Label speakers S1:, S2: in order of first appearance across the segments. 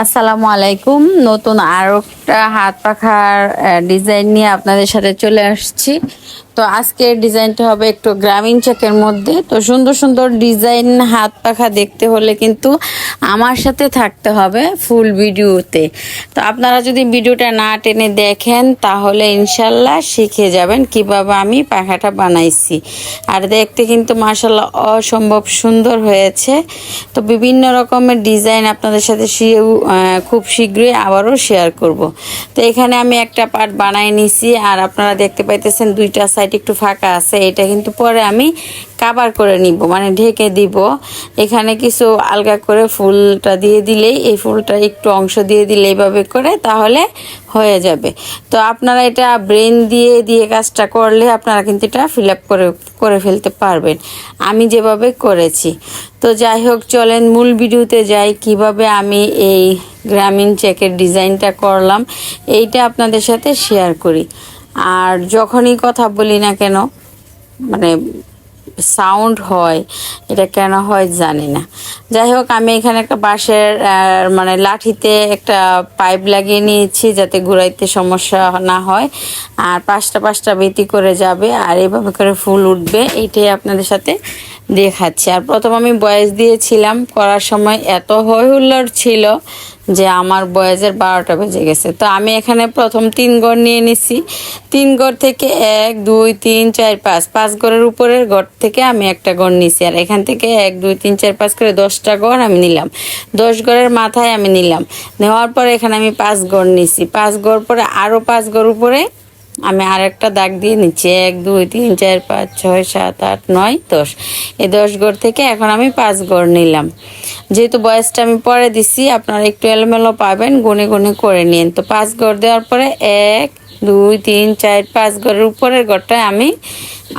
S1: আসসালামু আলাইকুম নতুন আরো একটা হাত পাখার ডিজাইন নিয়ে আপনাদের সাথে চলে আসছি তো আজকের ডিজাইনটা হবে একটু গ্রামীণ চেকের মধ্যে তো সুন্দর সুন্দর ডিজাইন হাত পাখা দেখতে হলে কিন্তু আমার সাথে থাকতে হবে ফুল ভিডিওতে তো আপনারা যদি ভিডিওটা না টেনে দেখেন তাহলে ইনশাল্লাহ শিখে যাবেন কিভাবে আমি পাখাটা বানাইছি আর দেখতে কিন্তু মার্শাল্লাহ অসম্ভব সুন্দর হয়েছে তো বিভিন্ন রকমের ডিজাইন আপনাদের সাথে খুব শীঘ্রই আবারও শেয়ার করব তো এখানে আমি একটা পার্ট বানাই নিছি আর আপনারা দেখতে পাইতেছেন দুইটা সাইড একটু ফাঁকা আছে এটা কিন্তু পরে আমি কাবার করে নিব মানে ঢেকে দিব এখানে কিছু আলগা করে ফুলটা দিয়ে দিলেই এই ফুলটা একটু অংশ দিয়ে দিলে এইভাবে করে তাহলে হয়ে যাবে তো আপনারা এটা ব্রেন দিয়ে দিয়ে কাজটা করলে আপনারা কিন্তু এটা ফিল আপ করে করে ফেলতে পারবেন আমি যেভাবে করেছি তো যাই হোক চলেন মূল ভিডিওতে যাই কিভাবে আমি এই গ্রামীণ চেকের ডিজাইনটা করলাম এইটা আপনাদের সাথে শেয়ার করি আর যখনই কথা বলি না কেন মানে সাউন্ড হয় এটা কেন হয় জানি না যাই হোক আমি এখানে একটা বাঁশের মানে লাঠিতে একটা পাইপ লাগিয়ে নিয়েছি যাতে ঘুরাইতে সমস্যা না হয় আর পাঁচটা পাঁচটা বেতি করে যাবে আর এভাবে করে ফুল উঠবে এইটাই আপনাদের সাথে দেখাচ্ছি আর প্রথম আমি বয়স দিয়েছিলাম করার সময় এত হৈ ছিল যে আমার বয়সের বারোটা বেজে গেছে তো আমি এখানে প্রথম তিন গড় নিয়ে নিছি তিন গড় থেকে এক দুই তিন চার পাঁচ পাঁচ গড়ের উপরের গড় থেকে আমি একটা গড় নিছি আর এখান থেকে এক দুই তিন চার পাঁচ করে দশটা গড় আমি নিলাম দশ গড়ের মাথায় আমি নিলাম নেওয়ার পরে এখানে আমি পাঁচ গড় নিছি পাঁচ গড় পরে আরও পাঁচ গড় উপরে আমি আর একটা দাগ দিয়ে নিচ্ছি এক দুই তিন চার পাঁচ ছয় সাত আট নয় দশ এই দশ গড় থেকে এখন আমি পাঁচ গড় নিলাম যেহেতু বয়সটা আমি পরে দিছি আপনারা একটু এলোমেলো পাবেন গুনে গুনে করে নিন তো পাঁচ গড় দেওয়ার পরে এক দুই তিন চার পাঁচ গড়ের উপরের গড়টায় আমি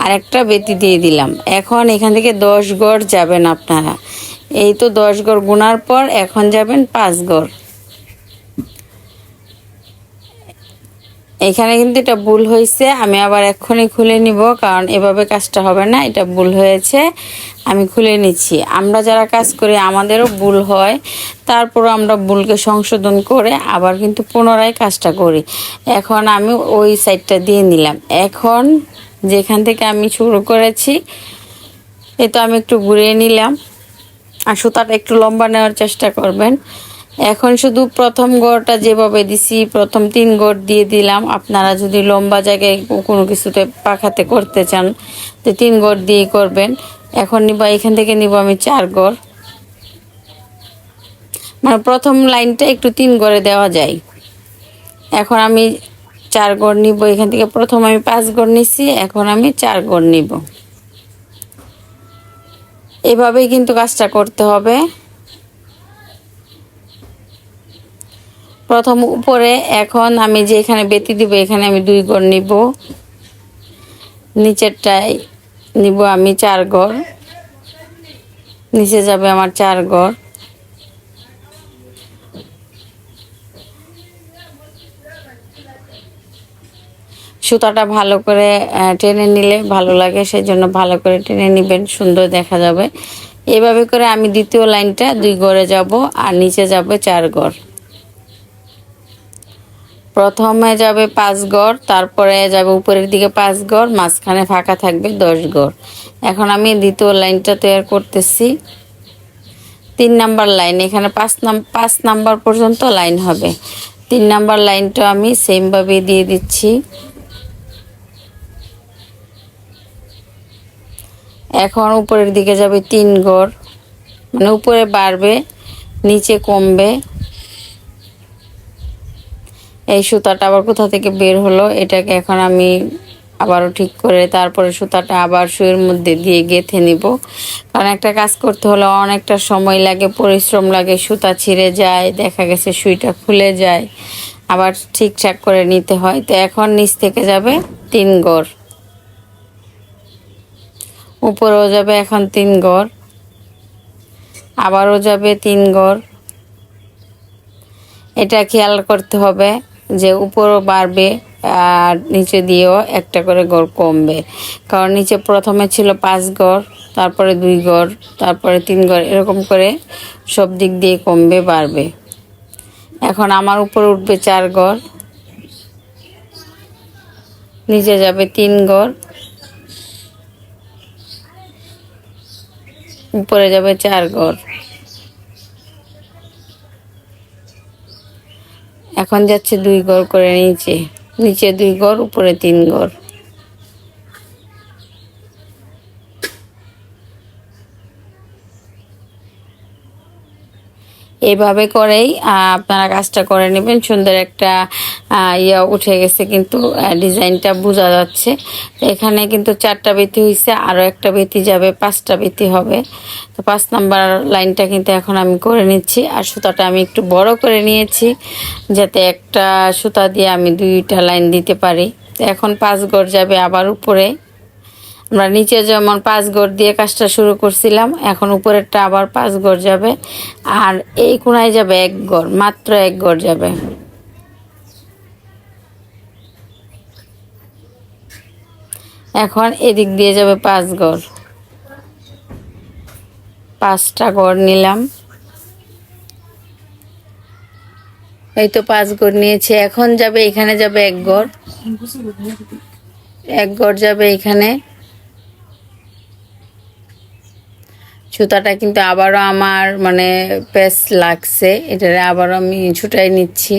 S1: আরেকটা বেতি দিয়ে দিলাম এখন এখান থেকে দশ গড় যাবেন আপনারা এই তো দশ গড় গুনার পর এখন যাবেন পাঁচ গড় এখানে কিন্তু এটা ভুল হয়েছে আমি আবার এক্ষুনি খুলে নিব কারণ এভাবে কাজটা হবে না এটা ভুল হয়েছে আমি খুলে নিচ্ছি আমরা যারা কাজ করি আমাদেরও ভুল হয় তারপর আমরা ভুলকে সংশোধন করে আবার কিন্তু পুনরায় কাজটা করি এখন আমি ওই সাইডটা দিয়ে নিলাম এখন যেখান থেকে আমি শুরু করেছি এ তো আমি একটু ঘুরিয়ে নিলাম আর সুতাটা একটু লম্বা নেওয়ার চেষ্টা করবেন এখন শুধু প্রথম গড়টা যেভাবে দিছি প্রথম তিন গড় দিয়ে দিলাম আপনারা যদি লম্বা জায়গায় কোনো কিছুতে পাখাতে করতে চান তো তিন গড় দিয়ে করবেন এখন নিব এখান থেকে নিব আমি চার গড় মানে প্রথম লাইনটা একটু তিন গড়ে দেওয়া যায় এখন আমি চার গড় নিব এখান থেকে প্রথম আমি পাঁচ গড় নিচ্ছি এখন আমি চার গড় নিব এভাবেই কিন্তু কাজটা করতে হবে প্রথম উপরে এখন আমি যে এখানে বেতি দিব এখানে আমি দুই গড় নিব নিচেরটাই নিব আমি চার গড় নিচে যাবে আমার চার গড় সুতাটা ভালো করে টেনে নিলে ভালো লাগে সেই জন্য ভালো করে টেনে নেবেন সুন্দর দেখা যাবে এভাবে করে আমি দ্বিতীয় লাইনটা দুই গড়ে যাব আর নিচে যাবে চার গড় প্রথমে যাবে পাঁচ গড় তারপরে যাবে উপরের দিকে পাঁচ গড় মাঝখানে ফাঁকা থাকবে দশ গড় এখন আমি দ্বিতীয় লাইনটা তৈরি করতেছি তিন নাম্বার লাইন এখানে পাঁচ নাম পাঁচ নাম্বার পর্যন্ত লাইন হবে তিন নাম্বার লাইনটা আমি সেমভাবে দিয়ে দিচ্ছি এখন উপরের দিকে যাবে তিন গড় মানে উপরে বাড়বে নিচে কমবে এই সুতাটা আবার কোথা থেকে বের হলো এটাকে এখন আমি আবারও ঠিক করে তারপরে সুতাটা আবার সুয়ের মধ্যে দিয়ে গেঁথে নিব কারণ একটা কাজ করতে হলে অনেকটা সময় লাগে পরিশ্রম লাগে সুতা ছিঁড়ে যায় দেখা গেছে সুইটা খুলে যায় আবার ঠিকঠাক করে নিতে হয় তো এখন নিচ থেকে যাবে তিন গড় উপরেও যাবে এখন তিন গড় আবারও যাবে তিন গড় এটা খেয়াল করতে হবে যে উপরও বাড়বে আর নিচে দিয়েও একটা করে গড় কমবে কারণ নিচে প্রথমে ছিল পাঁচ গড় তারপরে দুই গড় তারপরে তিন গড় এরকম করে সব দিক দিয়ে কমবে বাড়বে এখন আমার উপরে উঠবে চার গড় নিচে যাবে তিন গড় উপরে যাবে চার গড় এখন যাচ্ছে দুই গড় করে নিচে নিচে দুই গড় উপরে তিন গড় এভাবে করেই আপনারা কাজটা করে নেবেন সুন্দর একটা ইয়া উঠে গেছে কিন্তু ডিজাইনটা বোঝা যাচ্ছে এখানে কিন্তু চারটা বেতি হয়েছে আরও একটা বেতি যাবে পাঁচটা বেতি হবে তো পাঁচ নাম্বার লাইনটা কিন্তু এখন আমি করে নিচ্ছি আর সুতাটা আমি একটু বড় করে নিয়েছি যাতে একটা সুতা দিয়ে আমি দুইটা লাইন দিতে পারি তো এখন পাঁচ গড় যাবে আবার উপরে আমরা নিচে যেমন পাঁচ গড় দিয়ে কাজটা শুরু করছিলাম এখন উপরেরটা আবার পাঁচ গড় যাবে আর এই কোনায় যাবে এক গড় মাত্র এক গড় যাবে এখন এদিক দিয়ে যাবে পাঁচ গড় পাঁচটা গড় নিলাম এই তো পাঁচ গড় নিয়েছি এখন যাবে এখানে যাবে এক গড় এক গড় যাবে এখানে সুতাটা কিন্তু আবারও আমার মানে পেস লাগছে এটারে আবারও আমি ছুটাই নিচ্ছি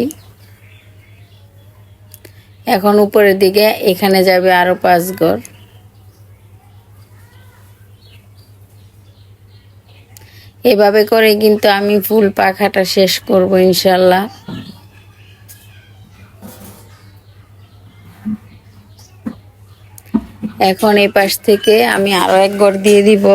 S1: এখন উপরের দিকে এখানে যাবে আরও পাঁচ গড় এভাবে করে কিন্তু আমি ফুল পাখাটা শেষ করব ইনশাল্লাহ এখন এ পাশ থেকে আমি আরও এক গড় দিয়ে দিব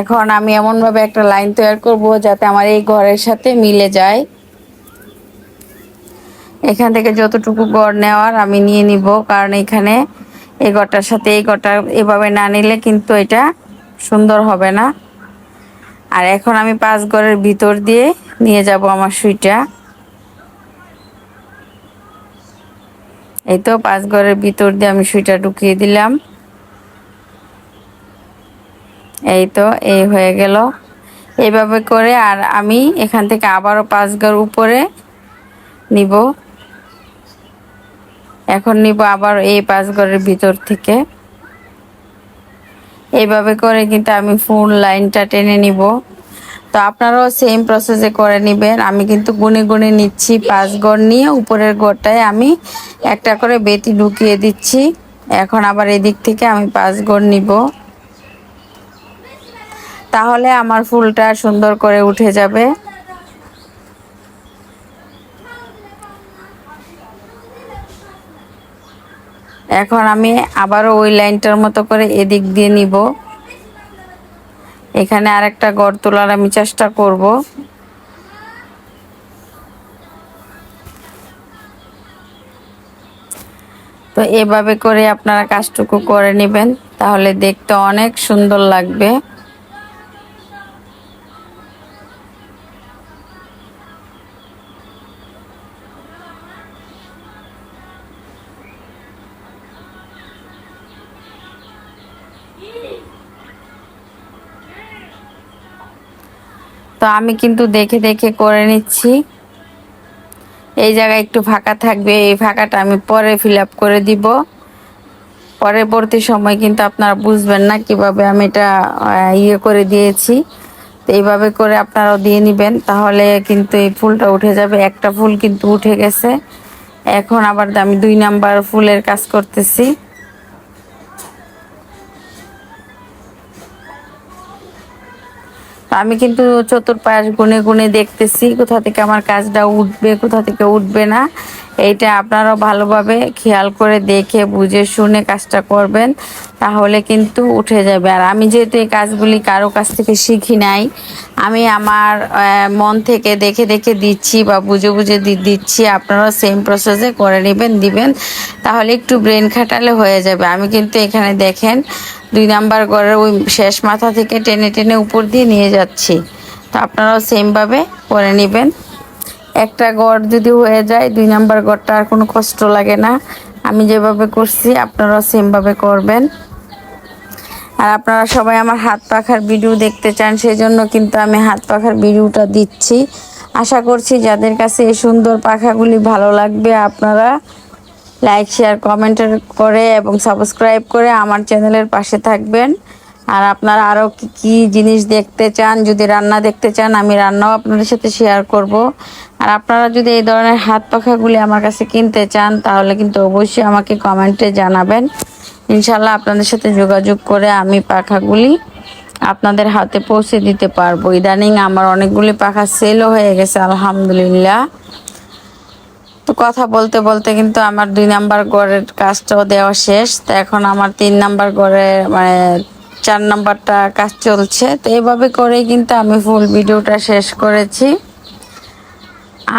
S1: এখন আমি এমনভাবে একটা লাইন তৈরি করব যাতে আমার এই ঘরের সাথে মিলে যায় এখান থেকে যতটুকু গড় নেওয়ার আমি নিয়ে নিব কারণ এখানে এই ঘরটার সাথে এই গড়টা এভাবে না নিলে কিন্তু এটা সুন্দর হবে না আর এখন আমি পাঁচ গড়ের ভিতর দিয়ে নিয়ে যাব আমার সুইটা এই তো পাঁচ গড়ের ভিতর দিয়ে আমি সুইটা ঢুকিয়ে দিলাম এই তো এই হয়ে গেল এভাবে করে আর আমি এখান থেকে আবারও পাঁচ ঘর উপরে নিব এখন নিব আবার এই পাঁচ ঘরের ভিতর থেকে এইভাবে করে কিন্তু আমি ফুল লাইনটা টেনে নিব তো আপনারাও সেম প্রসেসে করে নেবেন আমি কিন্তু গুনে গুনে নিচ্ছি পাঁচ গড় নিয়ে উপরের গড়টায় আমি একটা করে বেটি ঢুকিয়ে দিচ্ছি এখন আবার এদিক থেকে আমি পাঁচ গড় নিব তাহলে আমার ফুলটা সুন্দর করে উঠে যাবে এখন আমি আবারও ওই লাইনটার মতো করে এদিক দিয়ে নিব এখানে আরেকটা গড় তোলার আমি চেষ্টা করব তো এভাবে করে আপনারা কাজটুকু করে নেবেন তাহলে দেখতে অনেক সুন্দর লাগবে তো আমি কিন্তু দেখে দেখে করে নিচ্ছি এই জায়গায় একটু ফাঁকা থাকবে এই ফাঁকাটা আমি পরে ফিল করে দিব পরবর্তী সময় কিন্তু আপনারা বুঝবেন না কিভাবে আমি এটা ইয়ে করে দিয়েছি তো এইভাবে করে আপনারাও দিয়ে নেবেন তাহলে কিন্তু এই ফুলটা উঠে যাবে একটা ফুল কিন্তু উঠে গেছে এখন আবার আমি দুই নাম্বার ফুলের কাজ করতেছি আমি কিন্তু চতুর্পাশ গুনে গুনে দেখতেছি কোথা থেকে আমার কাজটা উঠবে কোথা থেকে উঠবে না এইটা আপনারাও ভালোভাবে খেয়াল করে দেখে বুঝে শুনে কাজটা করবেন তাহলে কিন্তু উঠে যাবে আর আমি যেহেতু এই কাজগুলি কারো কাছ থেকে শিখি নাই আমি আমার মন থেকে দেখে দেখে দিচ্ছি বা বুঝে বুঝে দিচ্ছি আপনারাও সেম প্রসেসে করে নেবেন দিবেন তাহলে একটু ব্রেন খাটালে হয়ে যাবে আমি কিন্তু এখানে দেখেন দুই নাম্বার গড়ের ওই শেষ মাথা থেকে টেনে টেনে উপর দিয়ে নিয়ে যাচ্ছি তো আপনারাও সেমভাবে করে নেবেন একটা গড় যদি হয়ে যায় দুই নাম্বার গড়টা আর কোনো কষ্ট লাগে না আমি যেভাবে করছি আপনারাও সেমভাবে করবেন আর আপনারা সবাই আমার হাত পাখার ভিডিও দেখতে চান সেই জন্য কিন্তু আমি হাত পাখার ভিডিওটা দিচ্ছি আশা করছি যাদের কাছে এই সুন্দর পাখাগুলি ভালো লাগবে আপনারা লাইক শেয়ার কমেন্ট করে এবং সাবস্ক্রাইব করে আমার চ্যানেলের পাশে থাকবেন আর আপনারা আরও কি কী জিনিস দেখতে চান যদি রান্না দেখতে চান আমি রান্নাও আপনাদের সাথে শেয়ার করব আর আপনারা যদি এই ধরনের হাত পাখাগুলি আমার কাছে কিনতে চান তাহলে কিন্তু অবশ্যই আমাকে কমেন্টে জানাবেন ইনশাল্লাহ আপনাদের সাথে যোগাযোগ করে আমি পাখাগুলি আপনাদের হাতে পৌঁছে দিতে পারবো ইদানিং আমার অনেকগুলি পাখা সেলও হয়ে গেছে আলহামদুলিল্লাহ কথা বলতে বলতে কিন্তু আমার দুই নাম্বার গড়ের কাজটাও দেওয়া শেষ তো এখন আমার তিন নাম্বার গড়ে মানে চার নাম্বারটা কাজ চলছে তো এভাবে করে কিন্তু আমি ফুল ভিডিওটা শেষ করেছি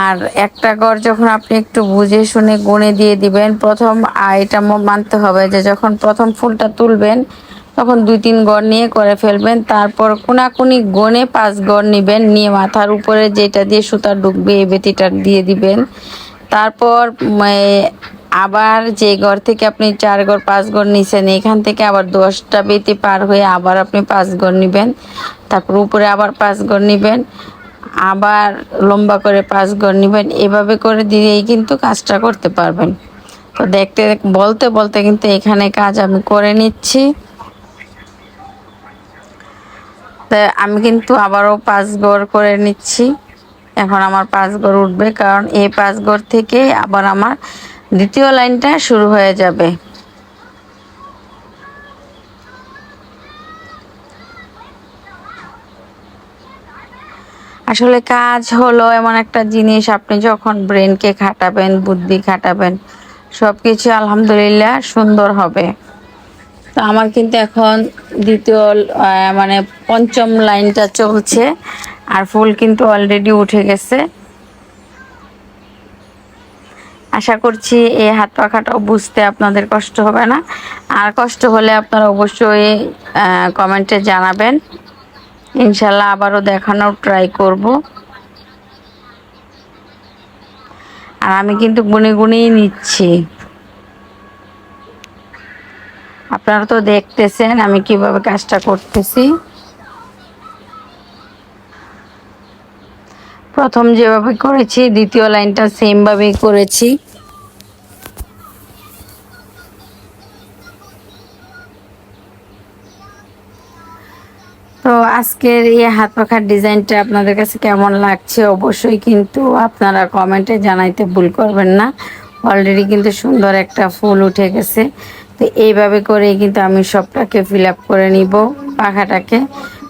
S1: আর একটা গড় যখন আপনি একটু বুঝে শুনে গুনে দিয়ে দিবেন প্রথম এটা মানতে হবে যে যখন প্রথম ফুলটা তুলবেন তখন দুই তিন গড় নিয়ে করে ফেলবেন তারপর কোনাকুনি গনে পাঁচ গড় নেবেন নিয়ে মাথার উপরে যেটা দিয়ে সুতা ডুববে এই বেটিটা দিয়ে দিবেন তারপর আবার যে ঘর থেকে আপনি চার ঘর পাঁচ ঘর নিছেন এখান থেকে আবার দশটা বেতি পার হয়ে আবার আপনি পাঁচ ঘর নেবেন তারপর উপরে আবার পাঁচ ঘর নেবেন আবার লম্বা করে পাঁচ ঘর নেবেন এভাবে করে দিয়েই কিন্তু কাজটা করতে পারবেন তো দেখতে বলতে বলতে কিন্তু এখানে কাজ আমি করে নিচ্ছি আমি কিন্তু আবারও পাঁচ ঘর করে নিচ্ছি এখন আমার পাঁচ গড় উঠবে কারণ এই পাঁচ গড় থেকে আবার আমার দ্বিতীয় লাইনটা শুরু হয়ে যাবে আসলে কাজ হলো এমন একটা জিনিস আপনি যখন ব্রেনকে খাটাবেন বুদ্ধি খাটাবেন সবকিছু আলহামদুলিল্লাহ সুন্দর হবে তো আমার কিন্তু এখন দ্বিতীয় মানে পঞ্চম লাইনটা চলছে আর ফুল কিন্তু অলরেডি উঠে গেছে আশা করছি এই হাত পাখাটাও বুঝতে আপনাদের কষ্ট হবে না আর কষ্ট হলে আপনারা অবশ্যই কমেন্টে জানাবেন ইনশাল্লাহ আবারও দেখানোর ট্রাই করব আর আমি কিন্তু গুনে গুনেই নিচ্ছি আপনারা তো দেখতেছেন আমি কিভাবে কাজটা করতেছি প্রথম যেভাবে করেছি দ্বিতীয় লাইনটা সেমভাবেই করেছি তো আজকের এই হাত পাখার ডিজাইনটা আপনাদের কাছে কেমন লাগছে অবশ্যই কিন্তু আপনারা কমেন্টে জানাইতে ভুল করবেন না অলরেডি কিন্তু সুন্দর একটা ফুল উঠে গেছে তো এইভাবে করে কিন্তু আমি সবটাকে ফিল আপ করে নিব পাখাটাকে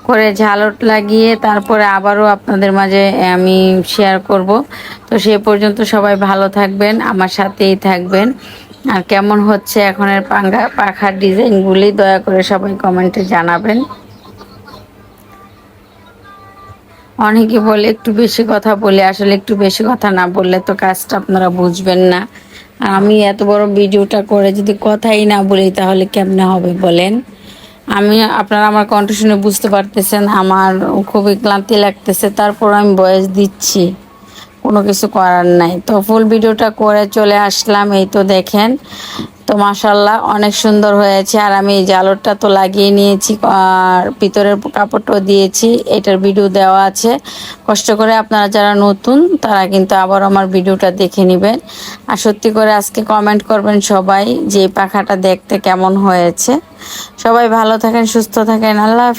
S1: করে ঝালট লাগিয়ে তারপরে আবারও আপনাদের মাঝে আমি শেয়ার করব তো সে পর্যন্ত সবাই ভালো থাকবেন আমার সাথেই থাকবেন আর কেমন হচ্ছে এখনের পাঙ্গা পাখার ডিজাইনগুলি দয়া করে সবাই কমেন্টে জানাবেন অনেকে বলে একটু বেশি কথা বলে আসলে একটু বেশি কথা না বললে তো কাজটা আপনারা বুঝবেন না আমি এত বড় ভিডিওটা করে যদি কথাই না বলি তাহলে কেমনে হবে বলেন আমি আপনারা আমার কণ্ঠ শুনে বুঝতে পারতেছেন আমার খুবই ক্লান্তি লাগতেছে তারপর আমি বয়স দিচ্ছি কোনো কিছু করার নাই তো ফুল ভিডিওটা করে চলে আসলাম এই তো দেখেন তো মাসাল্লাহ অনেক সুন্দর হয়েছে আর আমি এই জালরটা তো লাগিয়ে নিয়েছি আর ভিতরের কাপড়টাও দিয়েছি এটার ভিডিও দেওয়া আছে কষ্ট করে আপনারা যারা নতুন তারা কিন্তু আবার আমার ভিডিওটা দেখে নেবেন আর সত্যি করে আজকে কমেন্ট করবেন সবাই যে পাখাটা দেখতে কেমন হয়েছে সবাই ভালো থাকেন সুস্থ থাকেন আল্লাহ